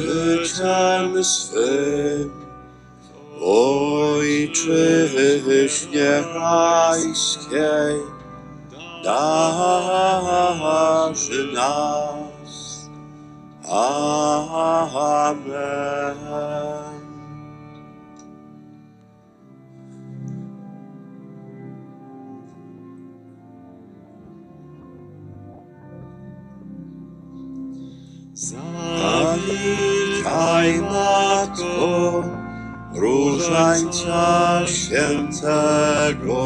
życiem swym ojczyźnie rajskiej darzy nas. Amen. Zawitaj, Matko, Różańca Świętego,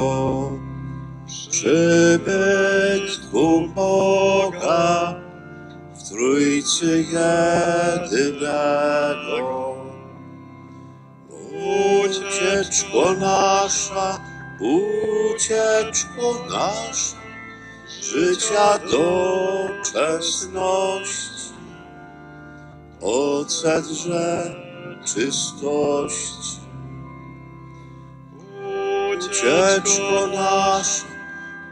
przybytku Boga w Trójcy jedynego. Ucieczko nasza, ucieczko nasza, życia doczesności, ocedrze czystości. Ucieczko nasza,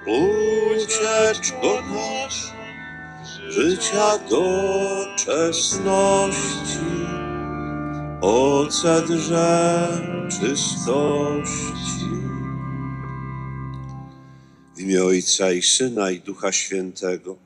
ucieczko nasza, życia doczesności, ocedrze czystości. W imię Ojca i Syna i Ducha Świętego.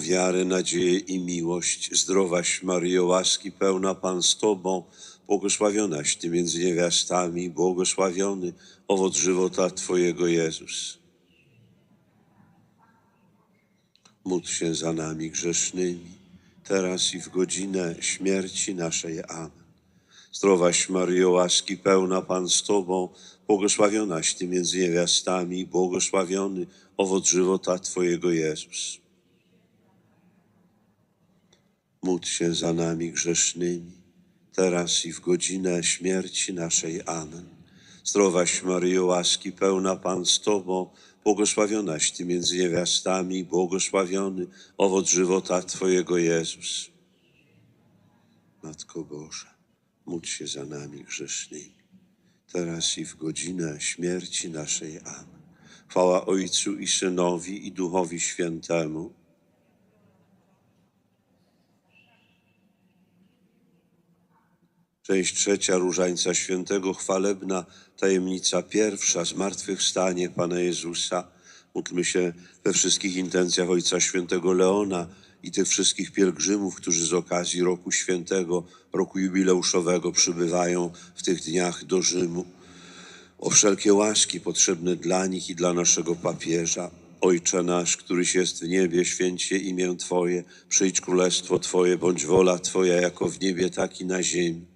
Wiarę, nadzieję i miłość, zdrowaś Maryjo, łaski pełna Pan z Tobą, błogosławionaś Ty między niewiastami, błogosławiony owoc żywota Twojego Jezus. Módl się za nami grzesznymi, teraz i w godzinę śmierci naszej. Amen. Zdrowaś Maryjo, łaski pełna Pan z Tobą, błogosławionaś Ty między niewiastami, błogosławiony owoc żywota Twojego Jezus. Módl się za nami grzesznymi, teraz i w godzinę śmierci naszej. Amen. Zdrowaś Maryjo, łaski pełna Pan z Tobą, błogosławionaś Ty między niewiastami, błogosławiony owoc żywota Twojego Jezus. Matko Boża, módl się za nami grzesznymi, teraz i w godzinę śmierci naszej. Amen. Chwała Ojcu i Synowi i Duchowi Świętemu, Część trzecia Różańca Świętego, chwalebna tajemnica pierwsza, zmartwychwstanie Pana Jezusa. Módlmy się we wszystkich intencjach Ojca Świętego Leona i tych wszystkich pielgrzymów, którzy z okazji roku świętego, roku jubileuszowego przybywają w tych dniach do Rzymu. O wszelkie łaski potrzebne dla nich i dla naszego papieża. Ojcze nasz, któryś jest w niebie, święć się imię Twoje, przyjdź królestwo Twoje, bądź wola Twoja jako w niebie, tak i na ziemi.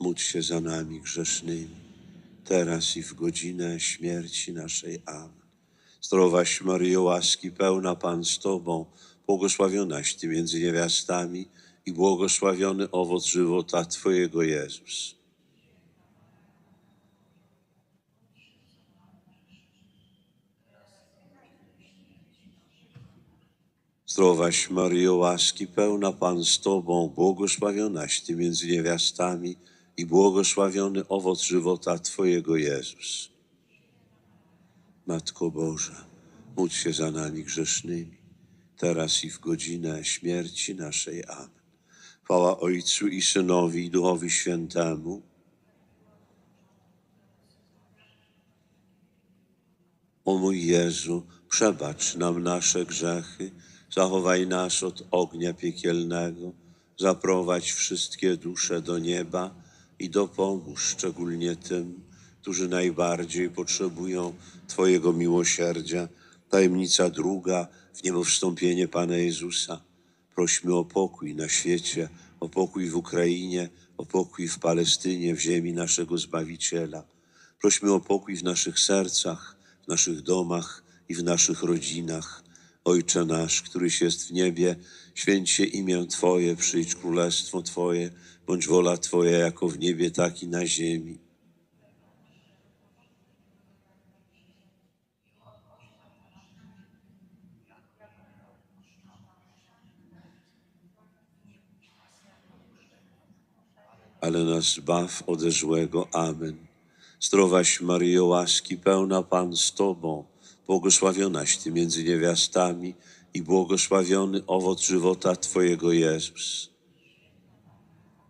módl się za nami grzesznymi, teraz i w godzinę śmierci naszej. Amen. Zdrowaś Maryjo, łaski pełna Pan z Tobą, błogosławionaś Ty między niewiastami i błogosławiony owoc żywota Twojego Jezus. Zdrowaś Maryjo, łaski pełna Pan z Tobą, błogosławionaś Ty między niewiastami i błogosławiony owoc żywota Twojego Jezus. Matko Boża, módl się za nami grzesznymi, teraz i w godzinę śmierci naszej. Amen. Chwała Ojcu i Synowi i Duchowi Świętemu. O mój Jezu, przebacz nam nasze grzechy, zachowaj nas od ognia piekielnego, zaprowadź wszystkie dusze do nieba i dopomóż szczególnie tym, którzy najbardziej potrzebują Twojego miłosierdzia. Tajemnica druga, w niebo wstąpienie Pana Jezusa. Prośmy o pokój na świecie, o pokój w Ukrainie, o pokój w Palestynie, w ziemi naszego Zbawiciela. Prośmy o pokój w naszych sercach, w naszych domach i w naszych rodzinach. Ojcze nasz, któryś jest w niebie, święć się imię Twoje, przyjdź królestwo Twoje, bądź wola Twoja jako w niebie, tak i na ziemi. ale nas zbaw ode złego. Amen. Zdrowaś Maryjo, łaski pełna Pan z Tobą, błogosławionaś Ty między niewiastami i błogosławiony owoc żywota Twojego Jezus.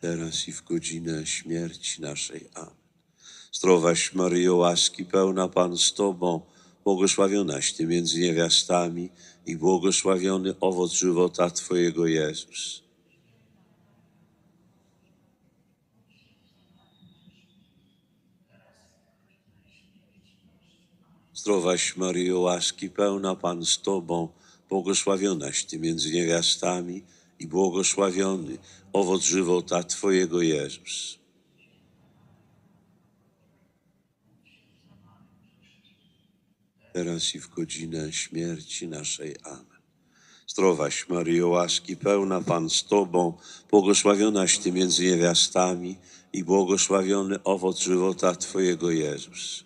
Teraz i w godzinę śmierci naszej. Amen. Zdrowaś Maryjo, łaski pełna Pan z Tobą, błogosławionaś Ty między niewiastami i błogosławiony owoc żywota Twojego Jezus. Zdrowaś Maryjo, łaski pełna Pan z Tobą, błogosławionaś Ty między niewiastami i błogosławiony owoc żywota Twojego Jezus. teraz i w godzinę śmierci naszej. Amen. Zdrowaś Maryjo, łaski pełna Pan z Tobą, błogosławionaś Ty między niewiastami i błogosławiony owoc żywota Twojego Jezus.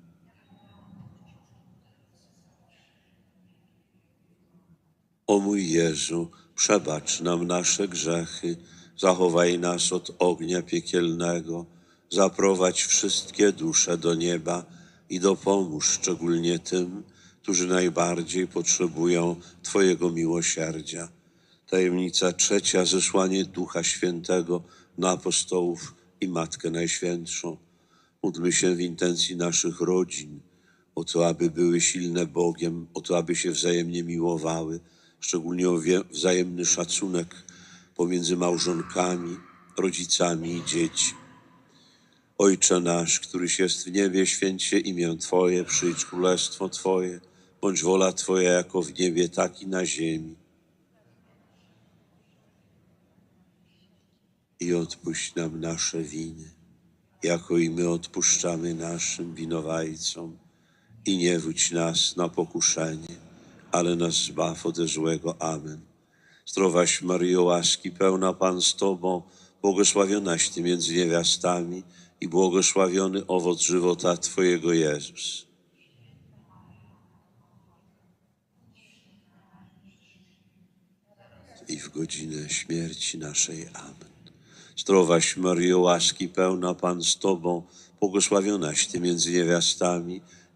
O mój Jezu, przebacz nam nasze grzechy, zachowaj nas od ognia piekielnego, zaprowadź wszystkie dusze do nieba i dopomóż szczególnie tym, którzy najbardziej potrzebują Twojego miłosierdzia. Tajemnica trzecia, zesłanie Ducha Świętego na apostołów i Matkę Najświętszą. Módlmy się w intencji naszych rodzin, o to, aby były silne Bogiem, o to, aby się wzajemnie miłowały, szczególnie o wzajemny szacunek pomiędzy małżonkami, rodzicami i dziećmi. Ojcze nasz, któryś jest w niebie, święć się imię Twoje, przyjdź królestwo Twoje, bądź wola Twoja jako w niebie, tak i na ziemi. I odpuść nam nasze winy, jako i my odpuszczamy naszym winowajcom. I nie wódź nas na pokuszenie, ale nas zbaw ode złego. Amen. Zdrowaś Maryjo, łaski pełna Pan z Tobą, błogosławionaś Ty między niewiastami i błogosławiony owoc żywota Twojego Jezus. I w godzinę śmierci naszej. Amen. Zdrowaś Maryjo, łaski pełna Pan z Tobą, błogosławionaś Ty między niewiastami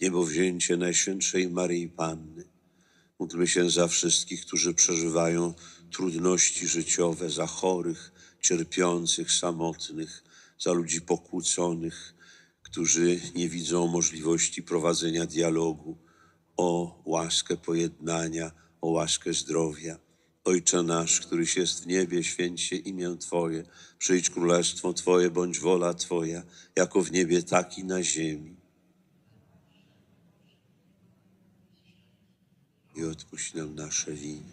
niebowzięcie Najświętszej Maryi Panny. Módlmy się za wszystkich, którzy przeżywają trudności życiowe, za chorych, cierpiących, samotnych, za ludzi pokłóconych, którzy nie widzą możliwości prowadzenia dialogu o łaskę pojednania, o łaskę zdrowia. Ojcze nasz, któryś jest w niebie, święć się imię Twoje, przyjdź królestwo Twoje, bądź wola Twoja, jako w niebie, tak i na ziemi. I odpuść nam nasze winy,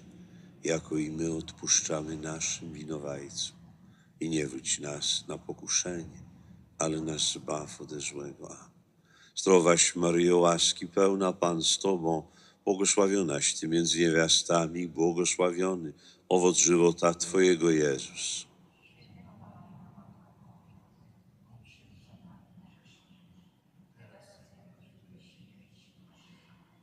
jako i my odpuszczamy naszym winowajcom. I nie wróć nas na pokuszenie, ale nas zbaw ode złego. Zdrowaś Maryjo, łaski pełna Pan z Tobą, błogosławionaś Ty między niewiastami, błogosławiony owoc żywota Twojego Jezus.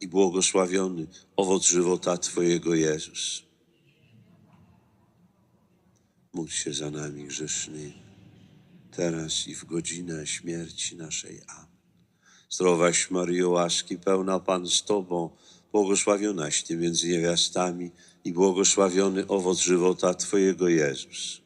i błogosławiony owoc żywota Twojego Jezus. Módl się za nami grzesznymi, teraz i w godzinę śmierci naszej. Amen. Zdrowaś Maryjo, łaski pełna Pan z Tobą, błogosławionaś Ty między niewiastami i błogosławiony owoc żywota Twojego Jezus.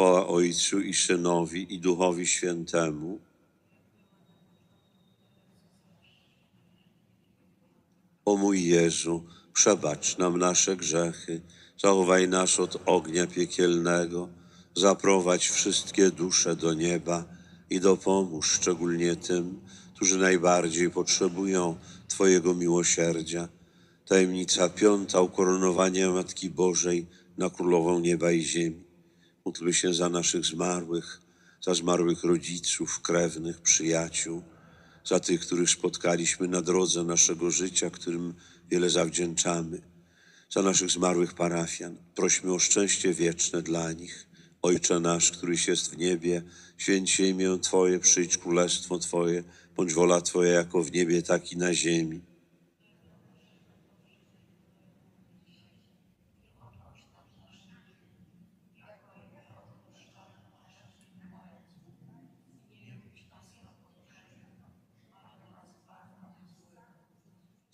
Chwała Ojcu i Synowi i Duchowi Świętemu. O mój Jezu, przebacz nam nasze grzechy, zachowaj nas od ognia piekielnego, zaprowadź wszystkie dusze do nieba i dopomóż szczególnie tym, którzy najbardziej potrzebują Twojego miłosierdzia. Tajemnica piąta ukoronowania Matki Bożej na Królową Nieba i Ziemi. Módlmy się za naszych zmarłych, za zmarłych rodziców, krewnych, przyjaciół, za tych, których spotkaliśmy na drodze naszego życia, którym wiele zawdzięczamy, za naszych zmarłych parafian. Prośmy o szczęście wieczne dla nich, Ojcze nasz, któryś jest w niebie, święć imię Twoje, przyjdź królestwo Twoje, bądź wola Twoja jako w niebie, tak i na ziemi.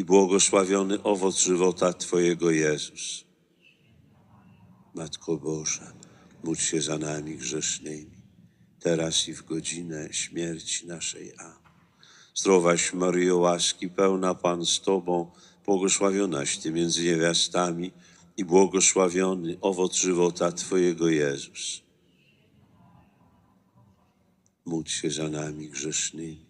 i błogosławiony owoc żywota Twojego Jezus. Matko Boża, módl się za nami grzesznymi, teraz i w godzinę śmierci naszej. Amen. Zdrowaś Maryjo, łaski pełna Pan z Tobą, błogosławionaś Ty między niewiastami i błogosławiony owoc żywota Twojego Jezus. Módl się za nami grzesznymi,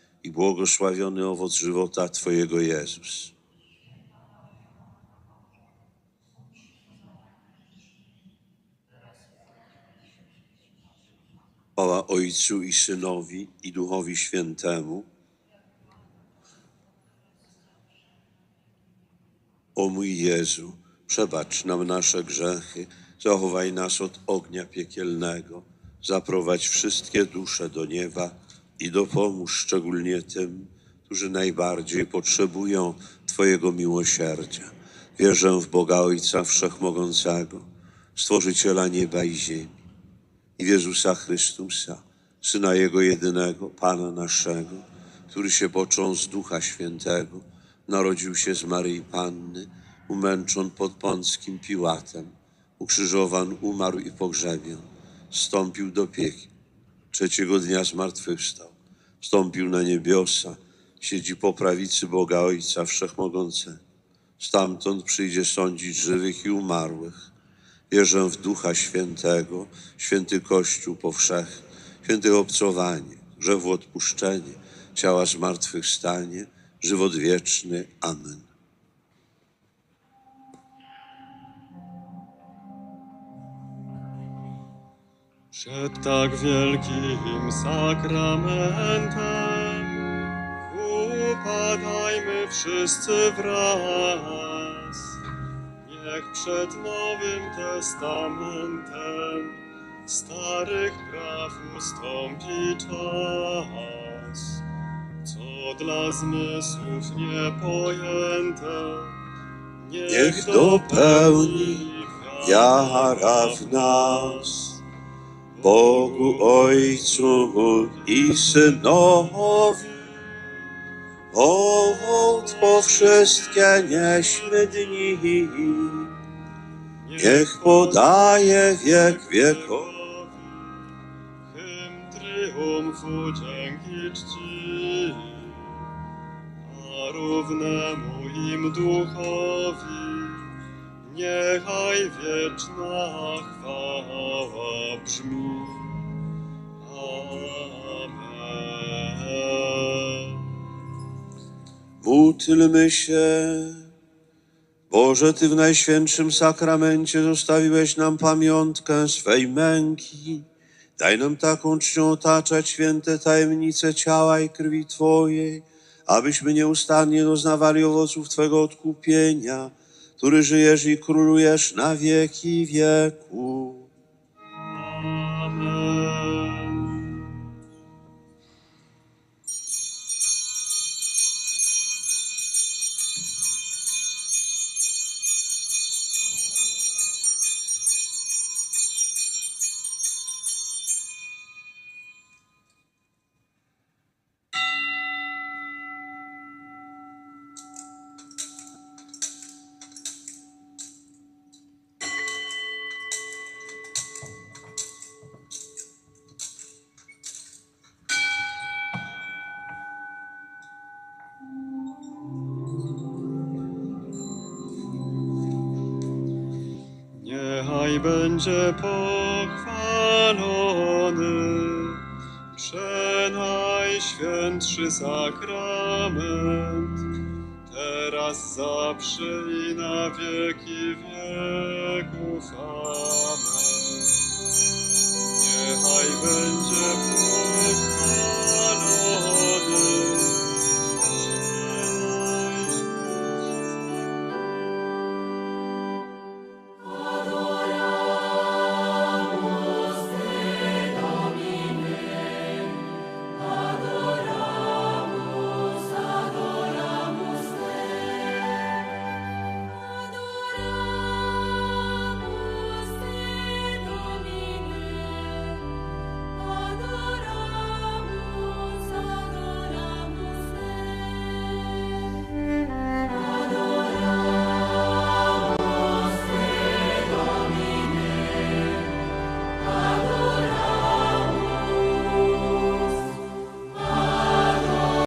i błogosławiony owoc żywota Twojego Jezus. Chwała Ojcu i Synowi i Duchowi Świętemu. O mój Jezu, przebacz nam nasze grzechy, zachowaj nas od ognia piekielnego, zaprowadź wszystkie dusze do nieba i dopomóż szczególnie tym, którzy najbardziej potrzebują Twojego miłosierdzia. Wierzę w Boga Ojca Wszechmogącego, Stworzyciela nieba i ziemi i w Jezusa Chrystusa, Syna Jego jedynego, Pana naszego, który się począł z Ducha Świętego, narodził się z Maryi Panny, umęczon pod Pąckim Piłatem, ukrzyżowan, umarł i pogrzebion, wstąpił do piekieł, trzeciego dnia zmartwychwstał, wstąpił na niebiosa, siedzi po prawicy Boga Ojca Wszechmogącego. Stamtąd przyjdzie sądzić żywych i umarłych. Wierzę w Ducha Świętego, święty Kościół powszechny, święte obcowanie, grzechu odpuszczenie, ciała zmartwychwstanie, żywot wieczny. Amen. Przed tak wielkim sakramentem upadajmy wszyscy wraz. Niech przed Nowym Testamentem starych praw ustąpi czas. co dla zmysłów niepojęte, Niech dopełni wiara w nas. Bogu Ojcu i Synowi, hołd po wszystkie nieśmy dni, niech podaje wiek wiekowy. Hymn triumfu dzięki czci, a równemu im duchowi, niechaj wieczna chwała brzmi. Amen. Módlmy się. Boże, Ty w Najświętszym Sakramencie zostawiłeś nam pamiątkę swej męki. Daj nam taką czcią otaczać święte tajemnice ciała i krwi Twojej, abyśmy nieustannie doznawali owoców Twego odkupienia, który żyjesz i królujesz na wieki wieku. będzie pochwalony. Przenajświętszy sakrament, teraz zawsze i na wieki wieków. Amen. Niechaj będzie